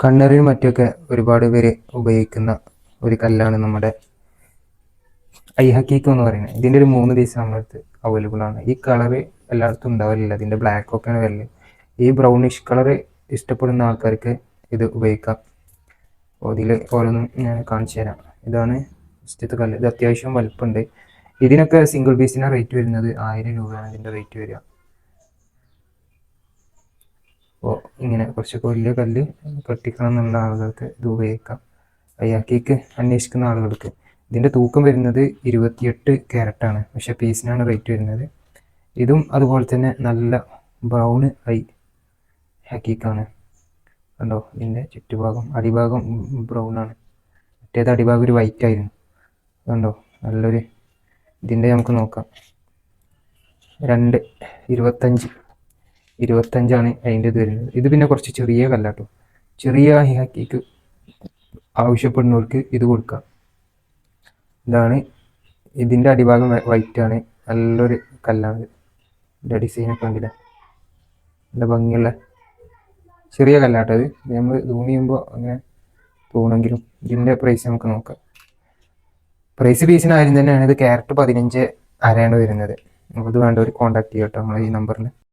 കണ്ണറിനും മറ്റൊക്കെ ഒരുപാട് പേര് ഉപയോഗിക്കുന്ന ഒരു കല്ലാണ് നമ്മുടെ ഐ ഹക്കീക്ക് എന്ന് പറയുന്നത്. ഇതിന്റെ ഒരു മൂന്ന് പീസ് നമ്മളടുത്ത് അവൈലബിൾ ആണ്. ഈ കളറ് എല്ലായിടത്തും ഉണ്ടാവില്ല ഇതിന്റെ ബ്ലാക്ക് ഒക്കെ ആണ് വരൽ ഈ ബ്രൗണിഷ് കളർ ഇഷ്ടപ്പെടുന്ന ആൾക്കാർക്ക് ഇത് ഉപയോഗിക്കാം. അപ്പോൾ ഇതിൽ ഓരോന്നും ഞാൻ കാണിച്ചു തരാം. ഇതാണ് ഫസ്റ്റത്തെ കല്ല്. ഇത് അത്യാവശ്യം വലുപ്പമുണ്ട് ഇതിനൊക്കെ സിംഗിൾ പീസിന് റേറ്റ് വരുന്നത് ആയിരം രൂപയാണ് ഇതിന്റെ റേറ്റ് വരിക അപ്പോൾ ഇങ്ങനെ കുറച്ചൊക്കെ വലിയ കല്ല് കെട്ടിക്കണം എന്നുള്ള ആളുകൾക്ക് ഇത് ഉപയോഗിക്കാം. അയാക്കിക്ക് അന്വേഷിക്കുന്ന ആളുകൾക്ക് ഇതിന്റെ തൂക്കം വരുന്നത് ഇരുപത്തിയെട്ട് ക്യാരറ്റാണ് പക്ഷേ പീസിനാണ് റേറ്റ് വരുന്നത്. ഇതും അതുപോലെ തന്നെ നല്ല ബ്രൗൺ ഐ ഹക്കീക്കാണ് കണ്ടോ? ഇതിന്റെ ചുറ്റുഭാഗം അടിഭാഗം ബ്രൗൺ ആണ്. മറ്റേത് അടിഭാഗം ഒരു വൈറ്റ് ആയിരുന്നു. കണ്ടോ? നല്ലൊരു ഇതിന്റെ നമുക്ക് നോക്കാം. രണ്ട് ഇരുപത്തഞ്ച്. ഇരുപത്തഞ്ചാണ് അതിന്റെ ഇത് വരുന്നത്. ഇത് പിന്നെ കുറച്ച് ചെറിയ കല്ലാട്ടോ. ചെറിയ ഹാക്കിക്ക് ആവശ്യപ്പെടുന്നവർക്ക് ഇത് കൊടുക്കാം. ഇതാണ് ഇതിന്റെ അടിഭാഗം വൈറ്റ് ആണ്. നല്ലൊരു കല്ലാണ്. ഇതിന്റെ ഡിസൈനൊക്കെ ഉണ്ടല്ലേ നല്ല ഭംഗിയുള്ള ചെറിയ കല്ലാട്ടോ ഇത്. നമ്മൾ സൂം ചെയ്യുമ്പോൾ അങ്ങനെ തോന്നുമെങ്കിലും ഇതിന്റെ പ്രൈസ് നമുക്ക് നോക്കാം. പ്രൈസ് പീസിനായാലും തന്നെയാണ് ഇത് ക്യാരറ്റ് പതിനഞ്ച് അരയാണ് വരുന്നത്. അപ്പോൾ ഇത് വേണ്ടവർ കോൺടാക്ട് ചെയ്യട്ടോ നമ്മൾ ഈ നമ്പറിൽ